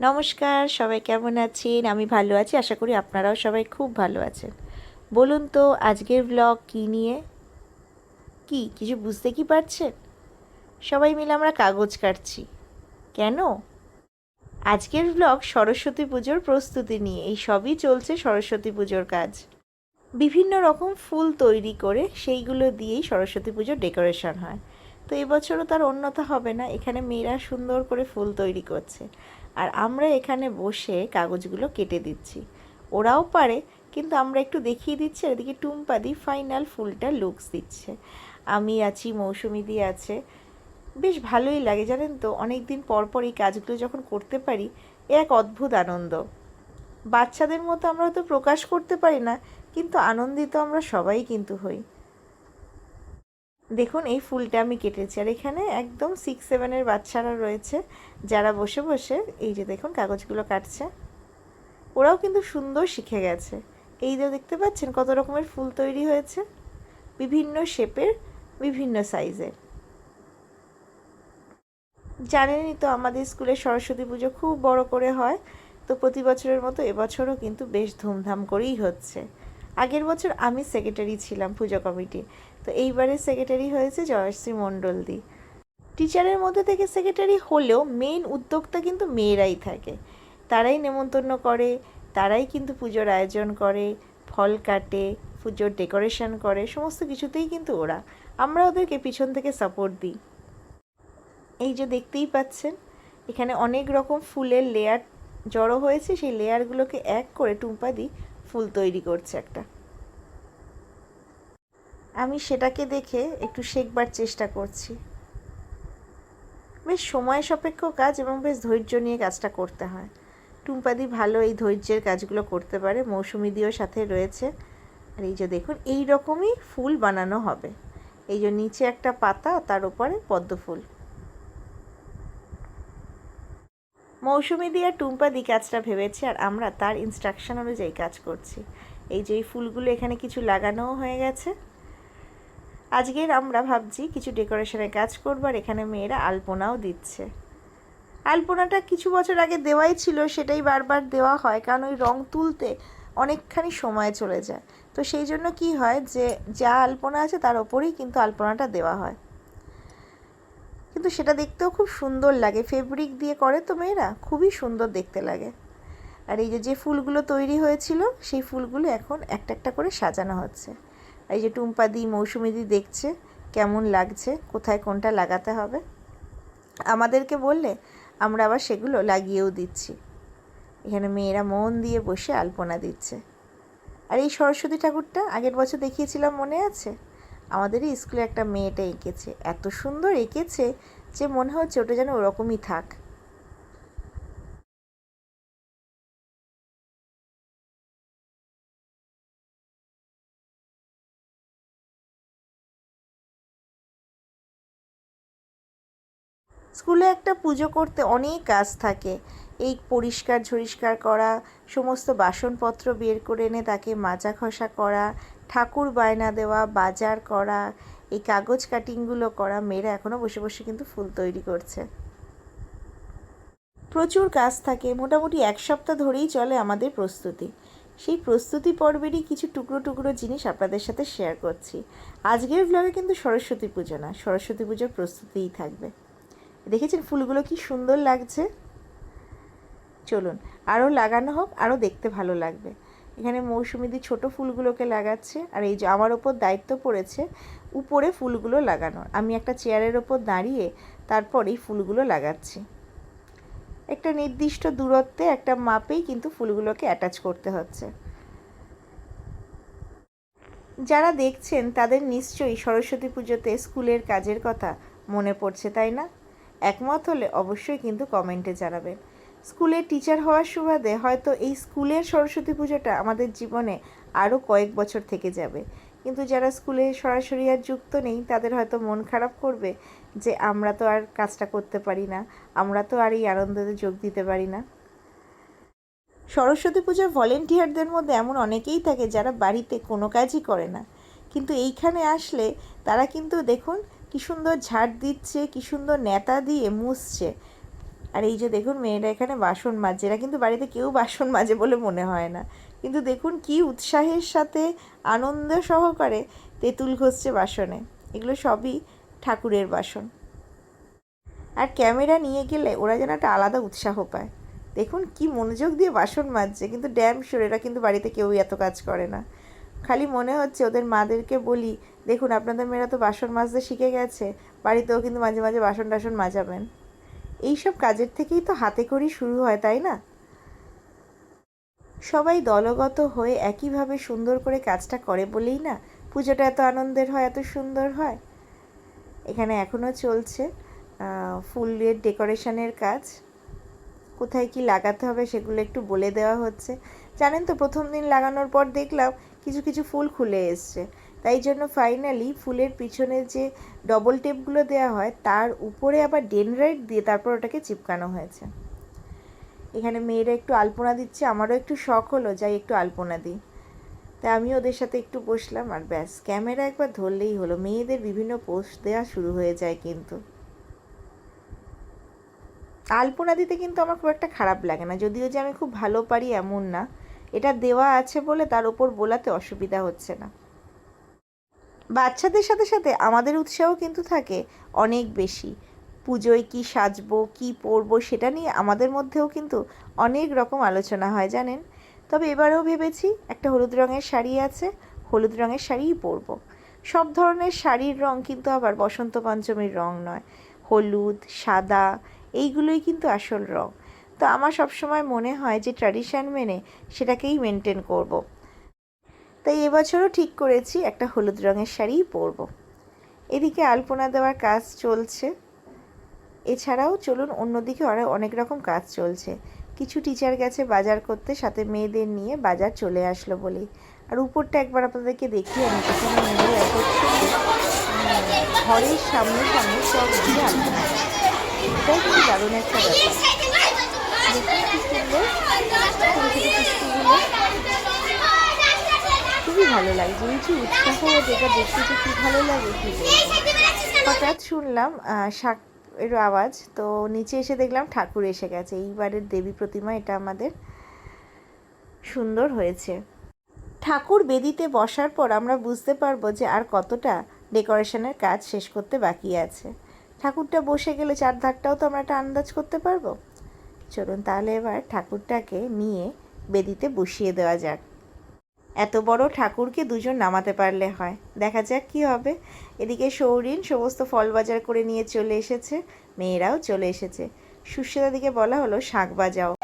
নমস্কার, সবাই কেমন আছেন? আমি ভালো আছি, আশা করি আপনারাও সবাই খুব ভালো আছেন। বলুন তো, আজকের ব্লগ কী নিয়ে? কি, কিছু বুঝতে কি পারছেন? সবাই মিলে আমরা কাগজ কাটছি। কেন? আজকের ব্লগ সরস্বতী পুজোর প্রস্তুতি নিয়ে, এই সবই চলছে সরস্বতী পুজোর কাজ। বিভিন্ন রকম ফুল তৈরি করে, সেইগুলো দিয়েই সরস্বতী পুজোর ডেকোরেশন হয়। তো এবছরও তার অন্যতা হবে না, এখানে মেয়েরা সুন্দর করে ফুল তৈরি করছে। আর আমরা এখানে বসে কাগজগুলো কেটে দিচ্ছি। ওরাও পারে, কিন্তু আমরা একটু দেখিয়ে দিচ্ছি আর এদিকে টুম্পাদি ফাইনাল ফুলটা লুকস দিচ্ছে। আমি আছি, মৌসুমি দি আছে। বেশ ভালোই লাগে, জানেন তো? অনেক দিন পর এই কাজগুলো যখন করতে পারি, এ এক অদ্ভুত আনন্দ। বাচ্চাদের মতো আমরা হয়তো প্রকাশ করতে পারি না, কিন্তু আনন্দিত আমরা সবাই কিন্তু হই। দেখুন, এই ফুলটা আমি কেটেছি। আর এখানে একদম সিক্স সেভেনের বাচ্চারা রয়েছে, যারা বসে বসে এই যে দেখুন কাগজগুলো কাটছে। ওরাও কিন্তু সুন্দর শিখে গেছে। এই যে দেখতে পাচ্ছেন কত রকমের ফুল তৈরি হয়েছে। বিভিন্ন শেপের, বিভিন্ন সাইজের। জানেনই তো আমাদের স্কুলে সরস্বতী পুজো খুব বড় করে হয়, তো প্রতি বছরের মতো এবছরও কিন্তু বেশ ধুমধাম করেই হচ্ছে। আগের বছর আমি সেক্রেটারি ছিলাম পুজো কমিটি তো এইবারে সেক্রেটারি হয়েছে জয়শ্রী মণ্ডল দি টিচারের মধ্যে থেকে সেক্রেটারি হলেও মেন উদ্যোক্তা কিন্তু মেয়েরাই থাকে। তারাই নেমন্তন্ন করে, তারাই কিন্তু পুজোর আয়োজন করে, ফল কাটে, পুজোর ডেকোরেশন করে, সমস্ত কিছুতেই কিন্তু ওরা। আমরা ওদেরকে পিছন থেকে সাপোর্ট দিই। এই যে দেখতেই পাচ্ছেন, এখানে অনেক রকম ফুলের লেয়ার জড়ো হয়েছে। সেই লেয়ারগুলোকে এক করে টুম্পা দি ফুল তৈরি করছে একটা। আমি সেটাকে দেখে একটু শেখবার চেষ্টা করছি। বেশ সময় সাপেক্ষ কাজ এবং বেশ ধৈর্য নিয়ে কাজটা করতে হয়। টুম্পাদি ভালো এই ধৈর্যের কাজগুলো করতে পারে, মৌসুমি দিও সাথে রয়েছে। আর এই যে দেখুন, এই রকমই ফুল বানানো হবে। এই যে নিচে একটা পাতা, তার উপরে পদ্ম ফুল। মৌসুমি আর টুম্পা দি কাজটা ভেবেছে আর আমরা তার ইনস্ট্রাকশন অনুযায়ী কাজ করছি। এই যে এই ফুলগুলো এখানে কিছু লাগানোও হয়ে গেছে। আজকের আমরা ভাবছি কিছু ডেকোরেশনের কাজ করব আর এখানে মেয়েরা আলপনাও দিচ্ছে। আলপনাটা কিছু বছর আগে দেওয়াই ছিল, সেটাই বারবার দেওয়া হয়, কারণ ওই রং তুলতে অনেকখানি সময় চলে যায়। তো সেই জন্য কি হয় যে, যা আলপনা আছে তার ওপরেই কিন্তু আলপনাটা দেওয়া হয়। কিন্তু সেটা দেখতেও খুব সুন্দর লাগে, ফেব্রিক দিয়ে করে তো মেয়েরা, খুবই সুন্দর দেখতে লাগে। আর এই যে যে ফুলগুলো তৈরি হয়েছিল, সেই ফুলগুলো এখন একটা একটা করে সাজানো হচ্ছে। এই যে টুম্পাদি মৌসুমিদি দেখছে কেমন লাগছে, কোথায় কোনটা লাগাতে হবে। আমাদেরকে বললে আমরা আবার সেগুলো লাগিয়েও দিচ্ছি। এখানে মেয়েরা মন দিয়ে বসে আলপনা দিচ্ছে। আর এই সরস্বতী ঠাকুরটা আগের বছর দেখিয়েছিলাম মনে আছে? আমাদেরই স্কুলে একটা মেয়েটা এঁকেছে। এত সুন্দর এঁকেছে যে মনে হচ্ছে ওটা যেন ওরকমই থাক। স্কুলে একটা পুজো করতে অনেক কাজ থাকে। এই পরিষ্কার ঝরিষ্কার করা, সমস্ত বাসনপত্র বের করে এনে তাকে মাজা ঘষা করা, ঠাকুর বায়না দেওয়া, বাজার করা, এই কাগজ কাটিংগুলো করা, মেয়েরা এখনও বসে বসে কিন্তু ফুল তৈরি করছে। প্রচুর কাজ থাকে, মোটামুটি এক সপ্তাহ ধরেই চলে আমাদের প্রস্তুতি। সেই প্রস্তুতি পর্বেরই কিছু টুকরো টুকরো জিনিস আপনাদের সাথে শেয়ার করছি। আজকের ব্লগে কিন্তু সরস্বতী পুজো না, সরস্বতী পুজোর প্রস্তুতিই থাকবে। দেখেছেন ফুলগুলো কি সুন্দর লাগছে? চলুন আরও লাগানো হোক আরও দেখতে ভালো লাগবে। এখানে মৌসুমিদি ছোট ফুলগুলোকে লাগাচ্ছে, আর এই যে আমার ওপর দায়িত্ব পড়েছে উপরে ফুলগুলো লাগানোর। আমি একটা চেয়ারের ওপর দাঁড়িয়ে তারপর এই ফুলগুলো লাগাচ্ছি। একটা নির্দিষ্ট দূরত্বে, একটা মাপেই কিন্তু ফুলগুলোকে অ্যাটাচ করতে হচ্ছে। যারা দেখছেন তাদের নিশ্চয়ই সরস্বতী পুজোতে স্কুলের কাজের কথা মনে পড়ছে, তাই না? একমত হলে অবশ্যই কিন্তু কমেন্টে জানাবেন। স্কুলে টিচার হওয়ার সুবাদে হয়তো এই স্কুলের সরস্বতী পুজোটা আমাদের জীবনে আরও কয়েক বছর থেকে যাবে। কিন্তু যারা স্কুলে সরাসরি আর যুক্ত নেই, তাদের হয়তো মন খারাপ করবে যে আমরা তো আর কাজটা করতে পারি না, আমরা তো আর এই আনন্দতে যোগ দিতে পারি না। সরস্বতী পুজোর ভলেন্টিয়ারদের মধ্যে এমন অনেকেই থাকে যারা বাড়িতে কোনো কাজই করে না। কিন্তু এইখানে আসলে তারা কিন্তু দেখুন কী সুন্দর ঝাড় দিচ্ছে, কী সুন্দর নেতা দিয়ে মুছছে। আর এই যে দেখুন মেয়েরা এখানে বাসন মাজছে। এরা কিন্তু বাড়িতে কেউ বাসন মাজে বলে মনে হয় না। কিন্তু দেখুন কি উৎসাহের সাথে আনন্দ সহকারে তেঁতুল ঘষছে বাসনে। এগুলো সবই ঠাকুরের বাসন। আর ক্যামেরা নিয়ে গেলে ওরা যেন একটা আলাদা উৎসাহ পায়। দেখুন কি মনোযোগ দিয়ে বাসন মাজছে। কিন্তু ড্যাম শিওর এরা কিন্তু বাড়িতে কেউই এত কাজ করে না। খালি মনে হচ্ছে ওদের মাদেরকে বলি দেখুন, আপনাদের মেয়েরা তো বাসন মাজতে শিখে গেছে। বাড়িতেও কিন্তু মাঝে মাঝে বাসন টাসন মাজাবেন। এইসব কাজের থেকেই তো হাতে করেই শুরু হয়, তাই না? সবাই দলগত হয়ে একইভাবে সুন্দর করে কাজটা করে বলেই না? পুজোটা এত আনন্দের হয়, এত সুন্দর হয়? এখানে এখনও চলছে ফুলের ডেকোরেশনের কাজ। কোথায় কি লাগাতে হবে সেগুলো একটু বলে দেওয়া হচ্ছে। জানেন তো, প্রথম দিন লাগানোর পর দেখলাম কিছু কিছু ফুল খুলে এসছে। তাই জন্য ফাইনালি ফুলের পিছনে যে ডবল টেপগুলো দেওয়া হয়, তার উপরে আবার ডেনরাইট দিয়ে তারপর ওটাকে চিপকানো হয়েছে। এখানে মেয়েরা একটু আলপনা দিচ্ছে, আমারও একটু শখ হলো, যাই একটু আলপনা দিই। তাই আমি ওদের সাথে একটু বসলাম আর ব্যাস, ক্যামেরা একবার ধরলেই হলো। মেয়েদের বিভিন্ন পোস্ট দেওয়া শুরু হয়ে যায় কিন্তু। আলপনা দিতে কিন্তু আমার খুব একটা খারাপ লাগে না, যদিও যে আমি খুব ভালো পারি এমন না। এটা দেওয়া আছে বলে তার ওপর বোলাতে অসুবিধা হচ্ছে না। বাচ্চাদের সাথে সাথে আমাদের উৎসাহ কিন্তু থাকে অনেক বেশি। পুজোয় কি সাজবো, কি পরবো সেটা নিয়ে আমাদের মধ্যেও কিন্তু অনেক রকম আলোচনা হয়, জানেন? তবে এবারেও ভেবেছি একটা হলুদ রঙের শাড়ি আছে, হলুদ রঙের শাড়িই পরবো। সব ধরনের শাড়ির রং কিন্তু আবার বসন্ত পঞ্চমীর রং নয়। হলুদ, সাদা, এইগুলোই কিন্তু আসল রং। তো আমার সবসময় মনে হয় যে ট্র্যাডিশন মেনে সেটাকেই মেনটেন করব। তাই এবছরও ঠিক করেছি একটা হলুদ রঙের শাড়িই পরবো। এদিকে আলপনা দেওয়ার কাজ চলছে। এছাড়াও চলুন অন্যদিকে অনেক রকম কাজ চলছে। কিছু টিচার গেছে বাজার করতে, সাথে মেয়েদের নিয়ে বাজার চলে আসলো বলেই আর উপরটা একবার আপনাদেরকে দেখি আমি ঘরের সামনে সামনে সব দিয়ে দারুণ একটা ব্যাপার। কি সুন্দর ছোটো ছোটো খুবই ভালো এই যে উৎসাহ যেটা দেখতে যে কী ভালো লাগে, কী হঠাৎ শুনলাম শাক এর আওয়াজ, তো নিচে এসে দেখলাম ঠাকুর এসে গেছে। এইবারের দেবী প্রতিমা এটা আমাদের সুন্দর হয়েছে। ঠাকুর বেদিতে বসার পর আমরা বুঝতে পারব যে আর কতটা ডেকোরেশনের কাজ শেষ করতে বাকি আছে। ঠাকুরটা বসে গেলে চার ধারটাও তো আমরা একটা আন্দাজ করতে পারব। চলুন তাহলে এবার ঠাকুরটাকে নিয়ে বেদিতে বসিয়ে দেওয়া যাক। এত বড় ঠাকুরকে দুজন নামাতে পারলে হয়। দেখা যাক কি হবে। এদিকে সৌরিন সমস্ত ফল বাজার করে নিয়ে চলে এসেছে। মেয়েরাও চলে এসেছে। সুস্মিতা দিকে বলা হলো, শাক বাজাও।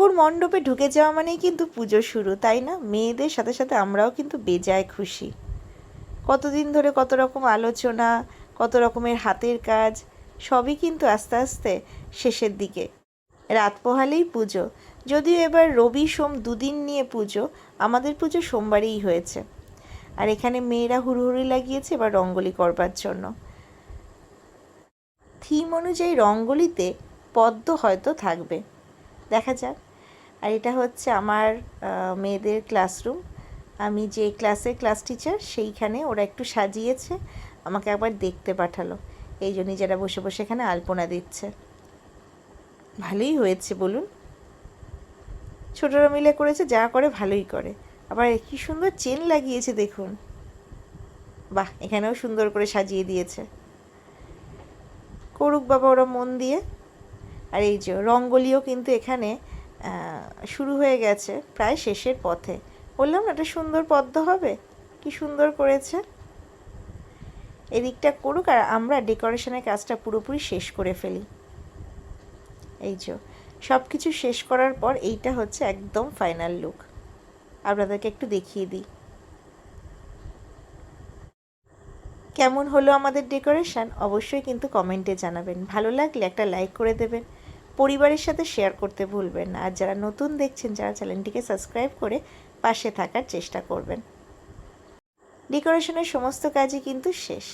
ঠাকুর মণ্ডপে ঢুকে যাওয়া মানেই কিন্তু পুজো শুরু, তাই না? মেয়েদের সাথে সাথে আমরাও কিন্তু বেজায় খুশি। কতদিন ধরে কত রকম আলোচনা, কত রকমের হাতের কাজ, সবই কিন্তু আস্তে আস্তে শেষের দিকে। রাত পোহালেই পুজো। যদিও এবার রবি সোম দুদিন নিয়ে পুজো, আমাদের পুজো সোমবারেই হয়েছে। আর এখানে মেয়েরা হুড়হুড়ি লাগিয়েছে এবার রঙ্গোলি করবার জন্য। থিম অনুযায়ী রঙ্গোলিতে পদ্ম হয়তো থাকবে। দেখা যাক। আর এটা হচ্ছে আমার মেয়েদের ক্লাসরুম আমি যে ক্লাসের ক্লাস টিচার সেইখানে ওরা একটু সাজিয়েছে, আমাকে একবার দেখতে পাঠালো। এই জন্যই যারা বসে বসে এখানে আলপনা দিচ্ছে। ভালোই হয়েছে, বলুন। ছোটরা মিলে করেছে, যা করে ভালোই করে। আবার কি সুন্দর চেন লাগিয়েছে, দেখুন। বাহ, এখানেও সুন্দর করে সাজিয়ে দিয়েছে। করুক বাবা, ওরা মন দিয়ে। আর এই যে রঙ্গোলিও কিন্তু এখানে শুরু হয়ে গেছে প্রায় শেষের পথে। বললাম না এটা সুন্দর পদ্ম হবে? কি সুন্দর করেছে? এদিকটা করুক আর আমরা ডেকোরেশনের কাজটা পুরোপুরি শেষ করে ফেলি। এই যে সব কিছু শেষ করার পর এইটা হচ্ছে একদম ফাইনাল লুক। আপনাদেরকে একটু দেখিয়ে দিই। কেমন হলো আমাদের ডেকোরেশন? অবশ্যই কিন্তু কমেন্টে জানাবেন। ভালো লাগলে একটা লাইক করে দেবেন। পরিবারের সাথে শেয়ার করতে ভুলবেন না। আর যারা নতুন দেখছেন, যারা চ্যানেলটিকে সাবস্ক্রাইব করে পাশে থাকার চেষ্টা করবেন। ডেকোরেশনের সমস্ত কাজই কিন্তু শেষ।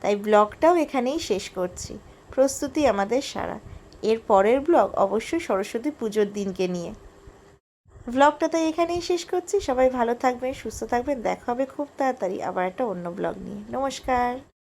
তাই ব্লগটাও এখানেই শেষ করছি। প্রস্তুতি আমাদের সারা। এর পরের ব্লগ অবশ্যই সরস্বতী পুজোর দিনকে নিয়ে। ব্লগটা তাই এখানেই শেষ করছি। সবাই ভালো থাকবেন, সুস্থ থাকবেন। দেখা হবে খুব তাড়াতাড়ি আবার একটা অন্য ব্লগ নিয়ে। নমস্কার।